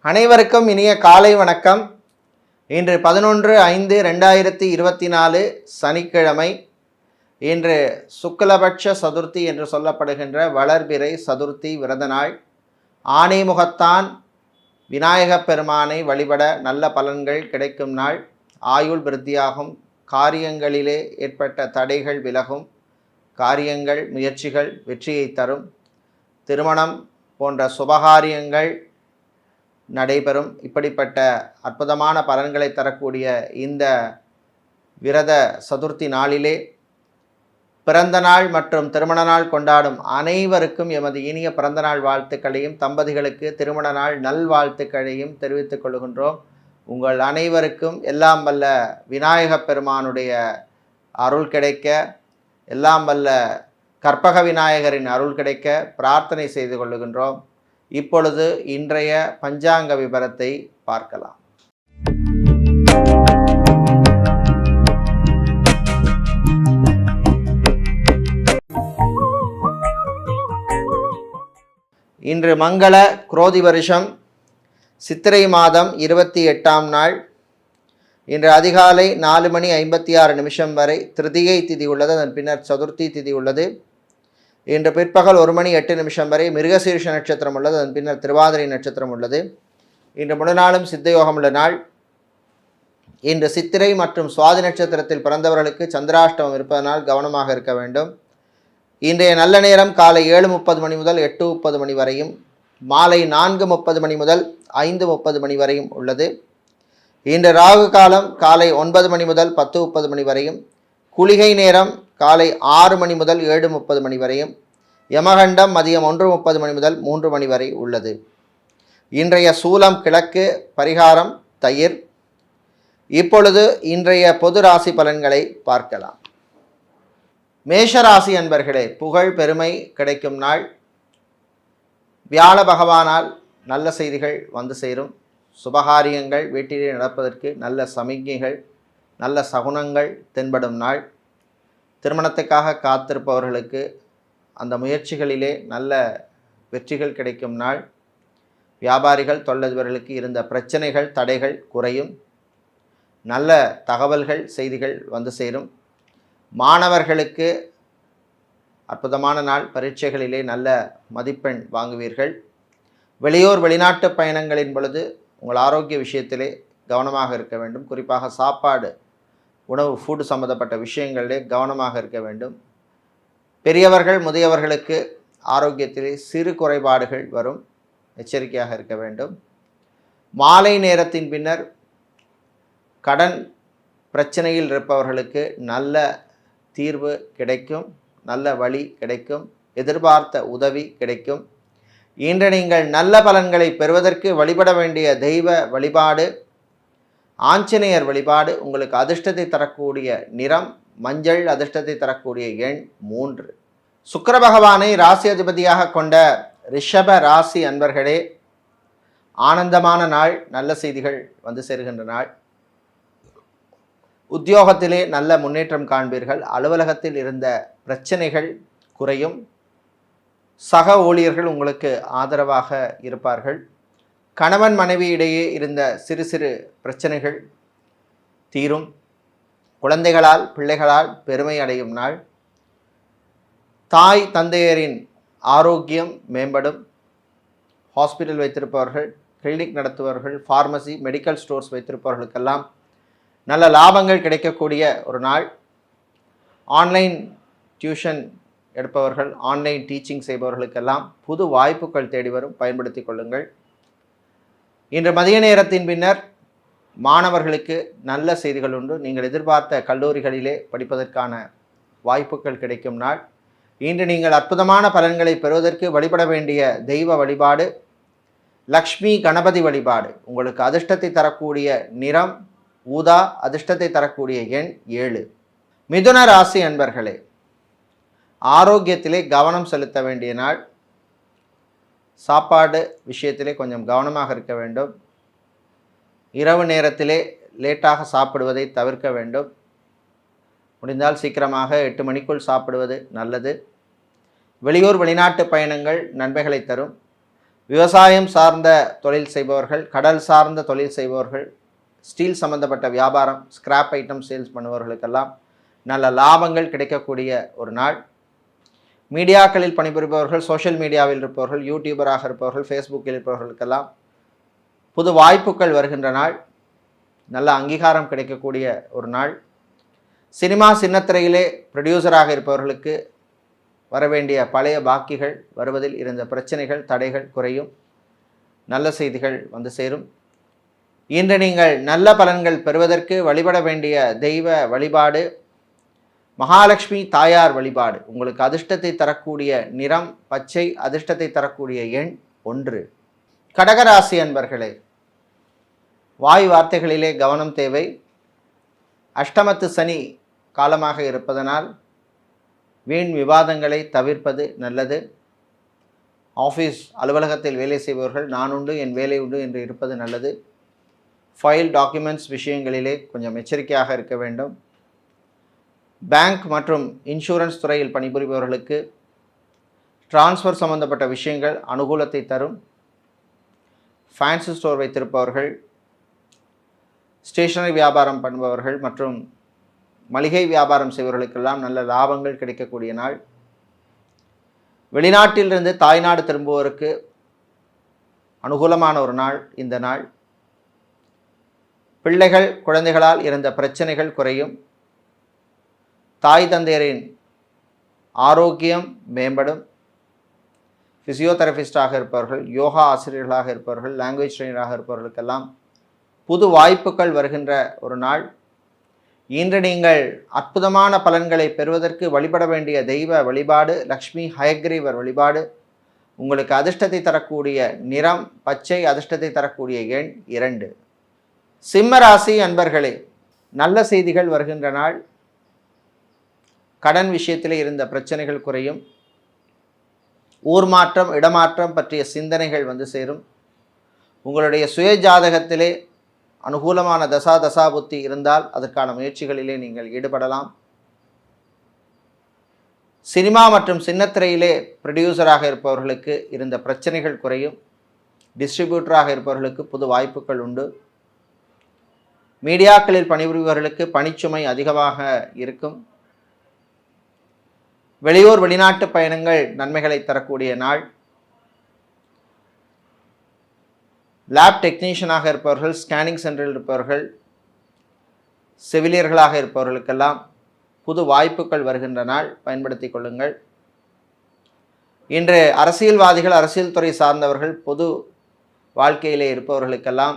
அனைவருக்கும் இனிய காலை வணக்கம். இன்று பதினொன்று ஐந்து ரெண்டாயிரத்தி இருபத்தி நாலு சனிக்கிழமை. இன்று சுக்லபட்ச சதுர்த்தி என்று சொல்லப்படுகின்ற வளர்பிறை சதுர்த்தி விரத நாள். ஆனைமுகத்தான் விநாயகப் பெருமானை வழிபட நல்ல பலன்கள் கிடைக்கும் நாள். ஆயுள் விருத்தியாகும். காரியங்களிலே ஏற்பட்ட தடைகள் விலகும். காரியங்கள் முயற்சிகள் வெற்றியை தரும். திருமணம் போன்ற சுபகாரியங்கள் நடைபெறும். இப்படிப்பட்ட அற்புதமான பலன்களை தரக்கூடிய இந்த விரத சதுர்த்தி நாளிலே பிறந்த நாள் மற்றும் திருமண நாள் கொண்டாடும் அனைவருக்கும் எமது இனிய பிறந்த நாள் வாழ்த்துக்களையும் தம்பதிகளுக்கு திருமண நாள் நல்வாழ்த்துக்களையும் தெரிவித்துக் கொள்கின்றோம். உங்கள் அனைவருக்கும் எல்லாம் வல்ல விநாயகப் பெருமானுடைய அருள் கிடைக்க எல்லாம் வல்ல கற்பக விநாயகரின் அருள் கிடைக்க பிரார்த்தனை செய்து கொள்ளுகின்றோம். இப்பொழுது இன்றைய பஞ்சாங்க விபரத்தை பார்க்கலாம். இன்று மங்கள குரோதி வருஷம் சித்திரை மாதம் இருபத்தி எட்டாம் நாள். இன்று அதிகாலை நாலு மணி ஐம்பத்தி ஆறு நிமிஷம் வரை திருதியை திதி உள்ளது அதன் பின்னர் சதுர்த்தி திதி உள்ளது. இன்று பிற்பகல் ஒரு மணி எட்டு நிமிஷம் வரை மிருகசீர்ஷ நட்சத்திரம் உள்ளது. அதன் பின்னர் திருவாதிரை நட்சத்திரம் உள்ளது. இன்று முழுநாளும் சித்தயோகம் உள்ள நாள். இன்று சித்திரை மற்றும் சுவாதி நட்சத்திரத்தில் பிறந்தவர்களுக்கு சந்திராஷ்டமம் இருப்பதனால் கவனமாக இருக்க வேண்டும். இன்றைய நல்ல நேரம் காலை ஏழு முப்பது மணி முதல் எட்டு முப்பது மணி வரையும் மாலை நான்கு முப்பது மணி முதல் ஐந்து முப்பது மணி வரையும் உள்ளது. இன்று ராகு காலம் காலை ஒன்பது மணி முதல் பத்து முப்பது மணி வரையும் குளிகை நேரம் காலை ஆறு மணி முதல் ஏழு முப்பது மணி வரையும். யமகண்டம் மதியம் ஒன்று முப்பது மணி முதல் மூன்று மணி வரை உள்ளது. இன்றைய சூலம் கிழக்கு பரிகாரம் தயிர். இப்பொழுது இன்றைய பொது ராசி பலன்களை பார்க்கலாம். மேஷராசி அன்பர்களே புகழ் பெருமை கிடைக்கும் நாள். வியாழ பகவானால் நல்ல செய்திகள் வந்து சேரும். சுபகாரியங்கள் வீட்டிலே நடப்பதற்கு நல்ல சமிக்ஞைகள். நல்ல சகுனங்கள் தென்படும் நாள். திருமணத்துக்காக காத்திருப்பவர்களுக்கு அந்த முயற்சிகளிலே நல்ல வெற்றிகள் கிடைக்கும் நாள். வியாபாரிகள் தொழிலதிபர்களுக்கு இருந்த பிரச்சனைகள் தடைகள் குறையும். நல்ல தகவல்கள் செய்திகள் வந்து சேரும். மாணவர்களுக்கு அற்புதமான நாள். பரீட்சைகளிலே நல்ல மதிப்பெண் வாங்குவீர்கள். வெளியூர் வெளிநாட்டு பயணங்களின் பொழுது உங்கள் ஆரோக்கிய விஷயத்திலே கவனமாக இருக்க வேண்டும். குறிப்பாக சாப்பாடு உணவு ஃபுட் சம்மந்தப்பட்ட விஷயங்களிலே கவனமாக இருக்க வேண்டும். பெரியவர்கள் முதியவர்களுக்கு ஆரோக்கியத்திலே சிறு குறைபாடுகள் வரும். எச்சரிக்கையாக இருக்க வேண்டும். மாலை நேரத்தின் பின்னர் கடன் பிரச்சனையில் இருப்பவர்களுக்கு நல்ல தீர்வு கிடைக்கும். நல்ல வழி கிடைக்கும். எதிர்பார்த்த உதவி கிடைக்கும். இன்று நீங்கள் நல்ல பலன்களை பெறுவதற்கு வழிபட வேண்டிய தெய்வ வழிபாடு ஆஞ்சநேயர் வழிபாடு உங்களுக்கு அதிர்ஷ்டத்தை தரக்கூடிய நிறம் மஞ்சள் அதிர்ஷ்டத்தை தரக்கூடிய எண் மூன்று. சுக்கர பகவானை ராசி அதிபதியாக கொண்ட ரிஷப ராசி அன்பர்களே ஆனந்தமான நாள் நல்ல செய்திகள் வந்து சேர்கின்ற நாள். உத்தியோகத்திலே நல்ல முன்னேற்றம் காண்பீர்கள். அலுவலகத்தில் இருந்த பிரச்சனைகள் குறையும். சக ஊழியர்கள் உங்களுக்கு ஆதரவாக இருப்பார்கள். கணவன் மனைவி இடையே இருந்த சிறு சிறு பிரச்சனைகள் தீரும். குழந்தைகளால் பிள்ளைகளால் பெருமை அடையும் நாள். தாய் தந்தையரின் ஆரோக்கியம் மேம்படும். ஹாஸ்பிட்டல் வைத்திருப்பவர்கள் கிளினிக் நடத்துபவர்கள் ஃபார்மசி மெடிக்கல் ஸ்டோர்ஸ் வைத்திருப்பவர்களுக்கெல்லாம் நல்ல லாபங்கள் கிடைக்கக்கூடிய ஒரு நாள். ஆன்லைன் டியூஷன் எடுப்பவர்கள் ஆன்லைன் டீச்சிங் செய்பவர்களுக்கெல்லாம் புது வாய்ப்புகள் தேடி வரும். பயன்படுத்தி கொள்ளுங்கள். இன்று மதிய நேரத்தின் பின்னர் மாணவர்களுக்கு நல்ல செய்திகள் உண்டு. நீங்கள் எதிர்பார்த்த கல்லூரிகளிலே படிப்பதற்கான வாய்ப்புகள் கிடைக்கும் நாள். இன்று நீங்கள் அற்புதமான பலன்களை பெறுவதற்கு வழிபட வேண்டிய தெய்வ வழிபாடு லக்ஷ்மி கணபதி வழிபாடு. உங்களுக்கு அதிர்ஷ்டத்தை தரக்கூடிய நிறம் ஊதா அதிர்ஷ்டத்தை தரக்கூடிய எண் ஏழு. மிதுன ராசி அன்பர்களே ஆரோக்கியத்திலே கவனம் செலுத்த வேண்டிய நாள். சாப்பாடு விஷயத்திலே கொஞ்சம் கவனமாக இருக்க வேண்டும். இரவு நேரத்திலே லேட்டாக சாப்பிடுவதை தவிர்க்க வேண்டும். முடிந்தால் சீக்கிரமாக எட்டு மணிக்குள் சாப்பிடுவது நல்லது. வெளியூர் வெளிநாட்டு பயணங்கள் நன்மைகளை தரும். விவசாயம் சார்ந்த தொழில் செய்பவர்கள் கடல் சார்ந்த தொழில் செய்பவர்கள் ஸ்டீல் சம்பந்தப்பட்ட வியாபாரம் ஸ்கிராப் ஐட்டம் சேல்ஸ் பண்ணுபவர்களுக்கெல்லாம் நல்ல லாபங்கள் கிடைக்கக்கூடிய ஒரு நாள். மீடியாக்களில் பணிபுரிபவர்கள் சோஷியல் மீடியாவில் இருப்பவர்கள் யூடியூபராக இருப்பவர்கள் ஃபேஸ்புக்கில் இருப்பவர்களுக்கெல்லாம் புது வாய்ப்புகள் வருகின்ற நாள். நல்ல அங்கீகாரம் கிடைக்கக்கூடிய ஒரு நாள். சினிமா சின்னத்திரையிலே ப்ரொடியூசராக இருப்பவர்களுக்கு வரவேண்டிய பழைய பாக்கிகள் வருவதில் இருந்த பிரச்சனைகள் தடைகள் குறையும். நல்ல செய்திகள் வந்து சேரும். இன்று நீங்கள் நல்ல பலன்கள் பெறுவதற்கு வழிபட வேண்டிய தெய்வ வழிபாடு மகாலட்சுமி தாயார் வழிபாடு. உங்களுக்கு அதிர்ஷ்டத்தை தரக்கூடிய நிறம் பச்சை அதிர்ஷ்டத்தை தரக்கூடிய எண் ஒன்று. கடகராசி அன்பர்களே வாய் வார்த்தைகளிலே கவனம் தேவை. அஷ்டமத்து சனி காலமாக இருப்பதனால் வீண் விவாதங்களை தவிர்ப்பது நல்லது. ஆஃபீஸ் அலுவலகத்தில் வேலை செய்பவர்கள் நான் உண்டு என் வேலை உண்டு என்று இருப்பது நல்லது. ஃபைல் டாக்குமெண்ட்ஸ் விஷயங்களிலே கொஞ்சம் எச்சரிக்கையாக இருக்க வேண்டும். பேங்க் மற்றும் இன்சூரன்ஸ் துறையில் பணிபுரிபவர்களுக்கு டிரான்ஸ்ஃபர் சம்பந்தப்பட்ட விஷயங்கள் அனுகூலத்தை தரும். ஃபேன்சி ஸ்டோர் வைத்திருப்பவர்கள் ஸ்டேஷனரி வியாபாரம் பண்ணுபவர்கள் மற்றும் மளிகை வியாபாரம் செய்பவர்களுக்கெல்லாம் நல்ல லாபங்கள் கிடைக்கக்கூடிய நாள். வெளிநாட்டிலிருந்து தாய்நாடு திரும்புவோருக்கு அனுகூலமான ஒரு நாள் இந்த நாள். பிள்ளைகள் குழந்தைகளால் இருந்த பிரச்சனைகள் குறையும். தாய் தந்தையரின் ஆரோக்கியம் மேம்படும். ஃபிசியோதெரபிஸ்டாக இருப்பவர்கள் யோகா ஆசிரியர்களாக இருப்பவர்கள் லாங்குவேஜ் ட்ரெயினராக இருப்பவர்களுக்கெல்லாம் புது வாய்ப்புகள் வருகின்ற ஒரு நாள். இன்று நீங்கள் அற்புதமான பலன்களை பெறுவதற்கு வழிபட வேண்டிய தெய்வ வழிபாடு லக்ஷ்மி ஹயக்ரீவர் வழிபாடு. உங்களுக்கு அதிர்ஷ்டத்தை தரக்கூடிய நிறம் பச்சை அதிர்ஷ்டத்தை தரக்கூடிய எண் இரண்டு. சிம்ம ராசி அன்பர்களே நல்ல செய்திகள் வருகின்ற நாள். கடன் விஷயத்தில் இருந்த பிரச்சனைகள் குறையும். ஊர் மாற்றம் இடமாற்றம் பற்றிய சிந்தனைகள் வந்து சேரும். உங்களுடைய சுய ஜாதகத்திலே அனுகூலமான தசா புத்தி இருந்தால் அதற்கான முயற்சிகளிலே நீங்கள் ஈடுபடலாம். சினிமா மற்றும் சின்னத்திரையிலே ப்ரொடியூசராக இருப்பவர்களுக்கு இருந்த பிரச்சனைகள் குறையும். டிஸ்ட்ரிபியூட்டராக இருப்பவர்களுக்கு புது வாய்ப்புகள் உண்டு. மீடியாக்களில் பணிபுரிபவர்களுக்கு பணிச்சுமை அதிகமாக இருக்கும். வெளியூர் வெளிநாட்டு பயணங்கள் நன்மைகளை தரக்கூடிய நாள். லேப் டெக்னீஷியனாக இருப்பவர்கள் ஸ்கேனிங் சென்டரில் இருப்பவர்கள் செவிலியர்களாக இருப்பவர்களுக்கெல்லாம் புது வாய்ப்புகள் வருகின்ற நாள். பயன்படுத்தி கொள்ளுங்கள். இன்று அரசியல்வாதிகள் அரசியல் துறை சார்ந்தவர்கள் பொது வாழ்க்கையிலே இருப்பவர்களுக்கெல்லாம்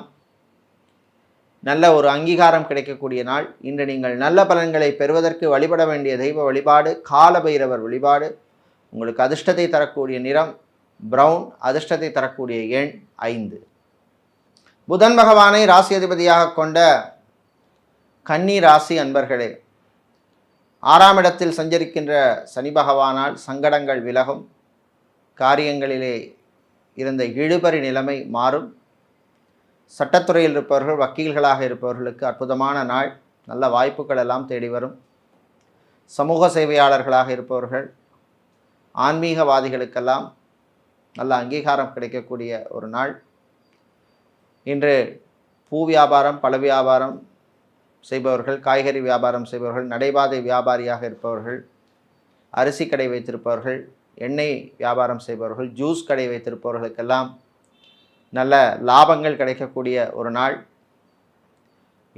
நல்ல ஒரு அங்கீகாரம் கிடைக்கக்கூடிய நாள். இன்று நீங்கள் நல்ல பலன்களை பெறுவதற்கு வழிபட வேண்டிய தெய்வ வழிபாடு காலபைரவர் வழிபாடு. உங்களுக்கு அதிர்ஷ்டத்தை தரக்கூடிய நிறம் பிரவுன் அதிர்ஷ்டத்தை தரக்கூடிய எண் ஐந்து. புதன் பகவானை ராசி அதிபதியாக கொண்ட கன்னி ராசி அன்பர்களே ஆறாம் இடத்தில் சஞ்சரிக்கின்ற சனி பகவானால் சங்கடங்கள் விலகும். காரியங்களிலே இருந்த இழுபறி நிலைமை மாறும். சட்டத்துறையில் இருப்பவர்கள் வக்கீல்களாக இருப்பவர்களுக்கு அற்புதமான நாள். நல்ல வாய்ப்புகள் எல்லாம் தேடி வரும். சமூக சேவையாளர்களாக இருப்பவர்கள் ஆன்மீகவாதிகளுக்கெல்லாம் நல்ல அங்கீகாரம் கிடைக்கக்கூடிய ஒரு நாள். இன்று பூ வியாபாரம் பழ வியாபாரம் செய்பவர்கள் காய்கறி வியாபாரம் செய்பவர்கள் நடைபாதை வியாபாரியாக இருப்பவர்கள் அரிசி கடை வைத்திருப்பவர்கள் எண்ணெய் வியாபாரம் செய்பவர்கள் ஜூஸ் கடை வைத்திருப்பவர்களுக்கெல்லாம் நல்ல லாபங்கள் கிடைக்கக்கூடிய ஒரு நாள்.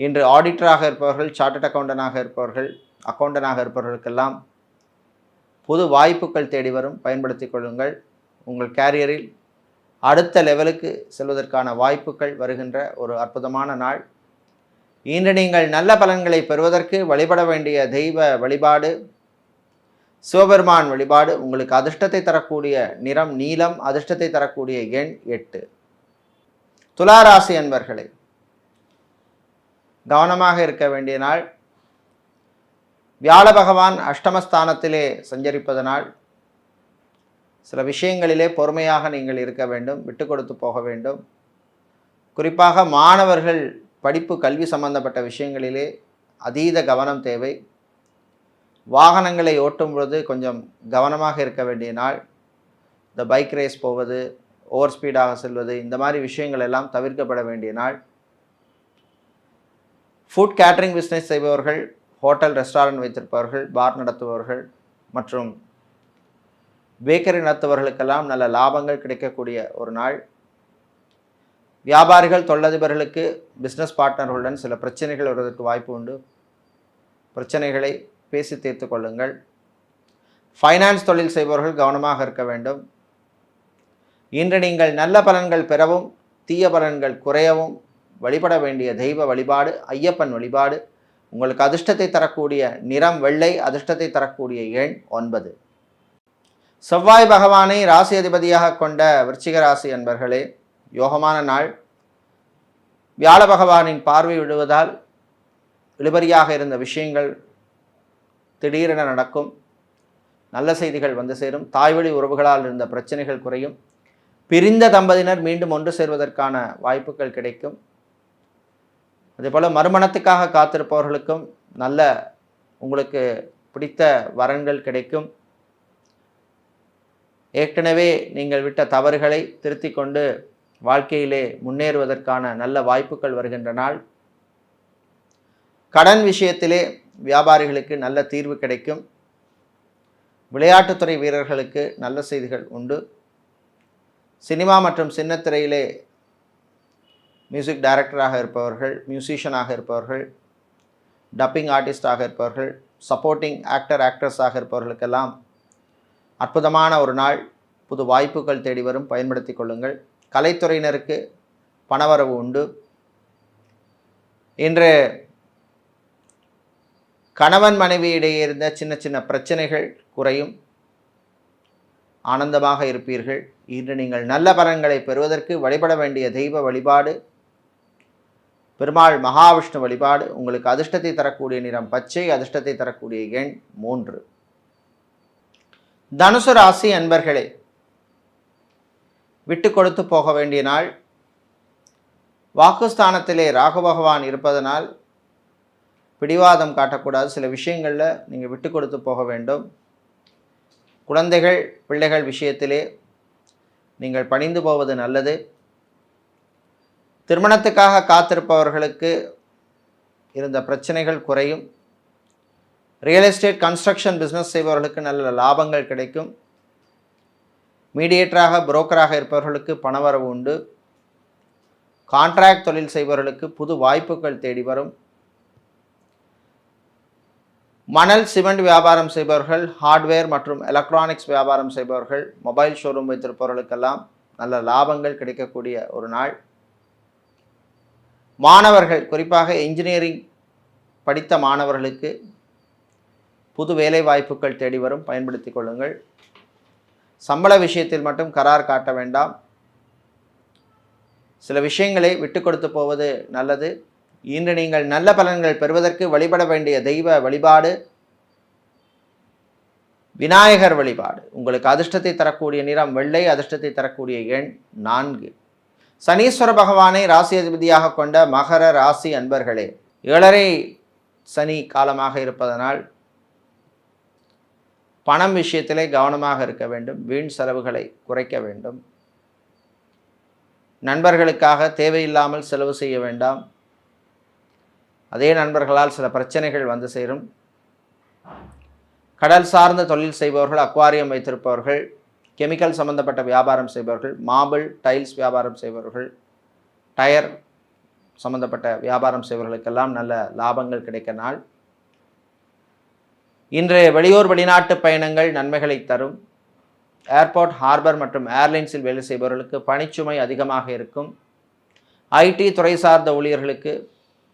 இன்று ஆடிட்டராக இருப்பவர்கள் சார்ட்டட் அக்கௌண்டனாக இருப்பவர்கள் அக்கௌண்டனாக இருப்பவர்களுக்கெல்லாம் புது வாய்ப்புகள் தேடி வரும். பயன்படுத்தி கொள்ளுங்கள். உங்கள் கேரியரில் அடுத்த லெவலுக்கு செல்வதற்கான வாய்ப்புகள் வருகின்ற ஒரு அற்புதமான நாள். இன்று நீங்கள் நல்ல பலன்களை பெறுவதற்கு வழிபட வேண்டிய தெய்வ வழிபாடு சிவபெருமான் வழிபாடு உங்களுக்கு அதிர்ஷ்டத்தை தரக்கூடிய நிறம் நீலம் அதிர்ஷ்டத்தை தரக்கூடிய எண் எட்டு. துளாராசி அன்பர்களே கவனமாக இருக்க வேண்டிய நாள் வியாழ பகவான் அஷ்டமஸ்தானத்திலே சஞ்சரிப்பதனால் சில விஷயங்களிலே பொறுமையாக நீங்கள் இருக்க வேண்டும் விட்டு கொடுத்து போக வேண்டும். குறிப்பாக மாணவர்கள் படிப்பு கல்வி சம்பந்தப்பட்ட விஷயங்களிலே அதீத கவனம் தேவை. வாகனங்களை ஓட்டும் பொழுது கொஞ்சம் கவனமாக இருக்க வேண்டிய நாள். இந்த பைக் ரேஸ் போவது ஓவர் ஸ்பீடாக செல்வது இந்த மாதிரி விஷயங்கள் எல்லாம் தவிர்க்கப்பட வேண்டிய நாள். ஃபுட் கேட்ரிங் பிஸ்னஸ் செய்பவர்கள் ஹோட்டல் ரெஸ்டாரண்ட் வைத்திருப்பவர்கள் பார் நடத்துபவர்கள் மற்றும் பேக்கரி நடத்துபவர்களுக்கெல்லாம் நல்ல லாபங்கள் கிடைக்கக்கூடிய ஒரு நாள். வியாபாரிகள் தொழிலதிபர்களுக்கு பிஸ்னஸ் பார்ட்னர்களுடன் சில பிரச்சனைகள் வருவதற்கு வாய்ப்பு உண்டு. பிரச்சனைகளை பேசி தீர்த்து கொள்ளுங்கள். ஃபைனான்ஸ் தொழில் செய்பவர்கள் கவனமாக இருக்க வேண்டும். இன்று நீங்கள் நல்ல பலன்கள் பெறவும் தீய பலன்கள் குறையவும் வழிபட வேண்டிய தெய்வ வழிபாடு ஐயப்பன் வழிபாடு உங்களுக்கு அதிர்ஷ்டத்தை தரக்கூடிய நிறம் வெள்ளை அதிர்ஷ்டத்தை தரக்கூடிய எண் ஒன்பது. செவ்வாய் பகவானை ராசி அதிபதியாக கொண்ட விருச்சிக ராசி அன்பர்களே யோகமான நாள். வியாழ பகவானின் பார்வை விடுவதால் இழுபறியாக இருந்த விஷயங்கள் திடீரென நடக்கும். நல்ல செய்திகள் வந்து சேரும். தாய்வழி உறவுகளால் இருந்த பிரச்சனைகள் குறையும். பிரிந்த தம்பதியினர் மீண்டும் ஒன்று சேர்வதற்கான வாய்ப்புகள் கிடைக்கும். அதேபோல் மறுமணத்துக்காக காத்திருப்பவர்களுக்கும் நல்ல உங்களுக்கு பிடித்த வரன்கள் கிடைக்கும். ஏற்கனவே நீங்கள் விட்ட தவறுகளை திருத்தி கொண்டு வாழ்க்கையிலே முன்னேறுவதற்கான நல்ல வாய்ப்புகள் வருகின்ற நாள். கடன் விஷயத்திலே வியாபாரிகளுக்கு நல்ல தீர்வு கிடைக்கும். விளையாட்டுத்துறை வீரர்களுக்கு நல்ல செய்திகள் உண்டு. சினிமா மற்றும் சின்னத்திரையிலே மியூசிக் டைரக்டராக இருப்பவர்கள் மியூசிஷியனாக இருப்பவர்கள் டப்பிங் ஆர்டிஸ்டாக இருப்பவர்கள் சப்போர்ட்டிங் ஆக்டர் ஆக்ட்ரஸாக இருப்பவர்களுக்கெல்லாம் அற்புதமான ஒரு நாள். புது வாய்ப்புகள் தேடி வரும். பயன்படுத்தி கொள்ளுங்கள். கலைத்துறையினருக்கு பணவரவு உண்டு. இன்று கணவன் மனைவியிடையே இருந்த சின்ன சின்ன பிரச்சனைகள் குறையும். ஆனந்தமாக இருப்பீர்கள். இன்று நீங்கள் நல்ல பலன்களை பெறுவதற்கு வழிபட வேண்டிய தெய்வ வழிபாடு பெருமாள் மகாவிஷ்ணு வழிபாடு உங்களுக்கு அதிர்ஷ்டத்தை தரக்கூடிய நிறம் பச்சை அதிர்ஷ்டத்தை தரக்கூடிய எண் மூன்று. தனுசு ராசி அன்பர்களே விட்டு கொடுத்து போக வேண்டிய நாள். வாக்குஸ்தானத்திலே ராகு பகவான் இருப்பதனால் பிடிவாதம் காட்டக்கூடாது. சில விஷயங்களில் நீங்கள் விட்டு கொடுத்து போக வேண்டும். குழந்தைகள் பிள்ளைகள் விஷயத்திலே நீங்கள் பணிந்து போவது நல்லது. திருமணத்துக்காக காத்திருப்பவர்களுக்கு இருந்த பிரச்சனைகள் குறையும். ரியல் எஸ்டேட் கன்ஸ்ட்ரக்ஷன் பிஸ்னஸ் செய்பவர்களுக்கு நல்ல லாபங்கள் கிடைக்கும். மீடியேட்டராக புரோக்கராக இருப்பவர்களுக்கு பணவரவு உண்டு. கான்ட்ராக்ட் தொழில் செய்பவர்களுக்கு புது வாய்ப்புகள் தேடி வரும். மணல் சிமெண்ட் வியாபாரம் செய்பவர்கள் ஹார்ட்வேர் மற்றும் எலக்ட்ரானிக்ஸ் வியாபாரம் செய்பவர்கள் மொபைல் ஷோரூம் வைத்திருப்பவர்களுக்கெல்லாம் நல்ல லாபங்கள் கிடைக்கக்கூடிய ஒரு நாள். மாணவர்கள் குறிப்பாக இன்ஜினியரிங் படித்த மாணவர்களுக்கு புது வேலை வாய்ப்புகள் தேடி வரும் பயன்படுத்தி கொள்ளுங்கள். சம்பள விஷயத்தில் மட்டும் கரார் காட்ட வேண்டாம். சில விஷயங்களை விட்டு கொடுத்து போவது நல்லது. இன்று நீங்கள் நல்ல பலன்கள் பெறுவதற்கு வழிபட வேண்டிய தெய்வ வழிபாடு விநாயகர் வழிபாடு. உங்களுக்கு அதிர்ஷ்டத்தை தரக்கூடிய நிறம் வெள்ளை அதிர்ஷ்டத்தை தரக்கூடிய எண் நான்கு. சனீஸ்வர பகவானை ராசி அதிபதியாக கொண்ட மகர ராசி அன்பர்களே ஏழரை சனி காலமாக இருப்பதனால் பணம் விஷயத்திலே கவனமாக இருக்க வேண்டும் வீண் செலவுகளை குறைக்க வேண்டும். நண்பர்களுக்காக தேவையில்லாமல் செலவு செய்ய வேண்டாம். அதே நண்பர்களால் சில பிரச்சனைகள் வந்து சேரும். கடல் சார்ந்த தொழில் செய்பவர்கள் அக்வாரியம் வைத்திருப்பவர்கள் கெமிக்கல் சம்பந்தப்பட்ட வியாபாரம் செய்பவர்கள் மாபிள் டைல்ஸ் வியாபாரம் செய்பவர்கள் டயர் சம்பந்தப்பட்ட வியாபாரம் செய்பவர்களுக்கெல்லாம் நல்ல லாபங்கள் கிடைக்க நாள் இன்றைய வெளியூர் வெளிநாட்டு பயணங்கள் நன்மைகளை தரும். ஏர்போர்ட் ஹார்பர் மற்றும் ஏர்லைன்ஸில் வேலை செய்பவர்களுக்கு பணிச்சுமை அதிகமாக இருக்கும். ஐடி துறை சார்ந்த ஊழியர்களுக்கு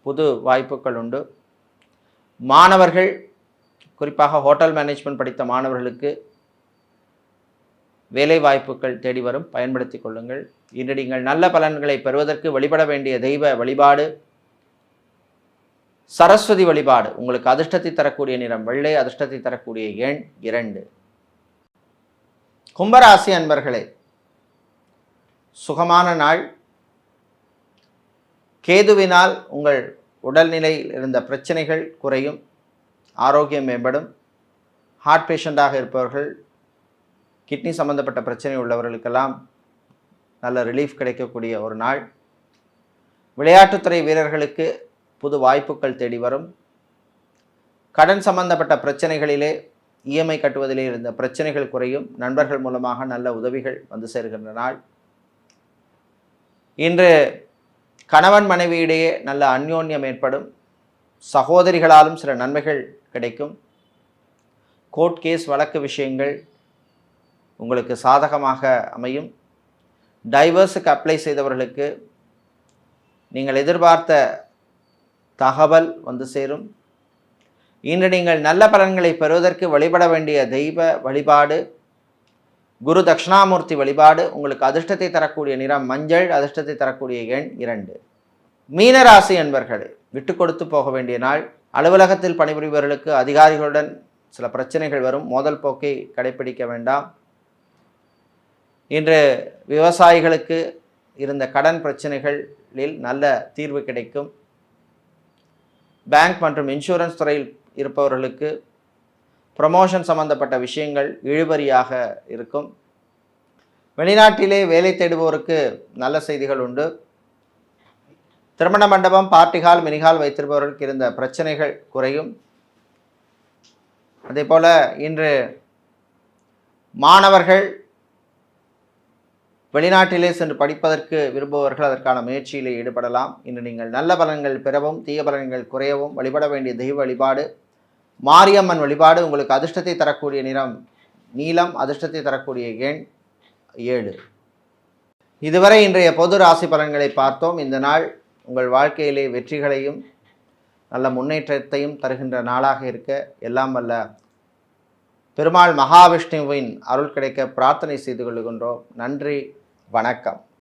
புது வாய்ப்புகள் உண்டு. மாணவர்கள் குறிப்பாக ஹோட்டல் மேனேஜ்மெண்ட் படித்த மாணவர்களுக்கு வேலை வாய்ப்புகள் தேடி வரும். பயன்படுத்தி கொள்ளுங்கள். இன்று நீங்கள் நல்ல பலன்களை பெறுவதற்கு வழிபட வேண்டிய தெய்வ வழிபாடு சரஸ்வதி வழிபாடு உங்களுக்கு அதிர்ஷ்டத்தை தரக்கூடிய நிறம் வெள்ளை அதிர்ஷ்டத்தை தரக்கூடிய எண் இரண்டு. கும்பராசி அன்பர்களே சுகமான நாள். கேதுவினால் உங்கள் உடல்நிலையில் இருந்த பிரச்சனைகள் குறையும் ஆரோக்கியம் மேம்படும் ஹார்ட் பேஷண்ட்டாக இருப்பவர்கள் கிட்னி சம்பந்தப்பட்ட பிரச்சனை உள்ளவர்களுக்கெல்லாம் நல்ல ரிலீஃப் கிடைக்கக்கூடிய ஒரு நாள். விளையாட்டுத்துறை வீரர்களுக்கு புது வாய்ப்புகள் தேடி வரும். கடன் சம்பந்தப்பட்ட பிரச்சனைகளிலே இஎம்ஐ கட்டுவதிலே இருந்த பிரச்சனைகள் குறையும். நண்பர்கள் மூலமாக நல்ல உதவிகள் வந்து சேர்கின்ற நாள். இன்று கணவன் மனைவியிடையே நல்ல அந்யோன்யம் ஏற்படும். சகோதரிகளாலும் சில நன்மைகள் கிடைக்கும். கோர்ட் கேஸ் வழக்கு விஷயங்கள் உங்களுக்கு சாதகமாக அமையும். டைவர்ஸுக்கு அப்ளை செய்தவர்களுக்கு நீங்கள் எதிர்பார்த்த தகவல் வந்து சேரும். இன்று நீங்கள் நல்ல பலன்களை பெறுவதற்கு வழிபட வேண்டிய தெய்வ வழிபாடு குரு தட்சிணாமூர்த்தி வழிபாடு உங்களுக்கு அதிர்ஷ்டத்தை தரக்கூடிய நிறம் மஞ்சள் அதிர்ஷ்டத்தை தரக்கூடிய எண் இரண்டு. மீனராசி என்பர்கள் விட்டு கொடுத்து போக வேண்டிய நாள். அலுவலகத்தில் பணிபுரிபவர்களுக்கு அதிகாரிகளுடன் சில பிரச்சனைகள் வரும். மோதல் போக்கை கடைபிடிக்க வேண்டாம். இன்று விவசாயிகளுக்கு இருந்த கடன் பிரச்சனைகளில் நல்ல தீர்வு கிடைக்கும். பேங்க் மற்றும் இன்சூரன்ஸ் துறையில் இருப்பவர்களுக்கு ப்ரமோஷன் சம்பந்தப்பட்ட விஷயங்கள் இழுபறியாக இருக்கும். வெளிநாட்டிலே வேலை தேடுவோருக்கு நல்ல செய்திகள் உண்டு. திருமண மண்டபம் பார்ட்டிகால் மினிஹால் வைத்திருப்பவர்களுக்கு இருந்த பிரச்சனைகள் குறையும். அதே போல் இன்று மாணவர்கள் வெளிநாட்டிலே சென்று படிப்பதற்கு விரும்புபவர்கள் அதற்கான முயற்சியில் ஈடுபடலாம். இன்று நீங்கள் நல்ல பலன்கள் பெறவும் தீய பலன்கள் குறையவும் வழிபட வேண்டிய தெய்வ வழிபாடு மாரியம்மன் வழிபாடு உங்களுக்கு அதிர்ஷ்டத்தை தரக்கூடிய நிறம் நீலம் அதிர்ஷ்டத்தை தரக்கூடிய எண் ஏழு. இதுவரை இன்றைய பொது ராசி பலன்களை பார்த்தோம். இந்த நாள் உங்கள் வாழ்க்கையிலே வெற்றிகளையும் நல்ல முன்னேற்றத்தையும் தருகின்ற நாளாக இருக்க எல்லாம் வல்ல பெருமாள் மகாவிஷ்ணுவின் அருள் கிடைக்க பிரார்த்தனை செய்து கொள்கின்றோம். நன்றி வணக்கம்.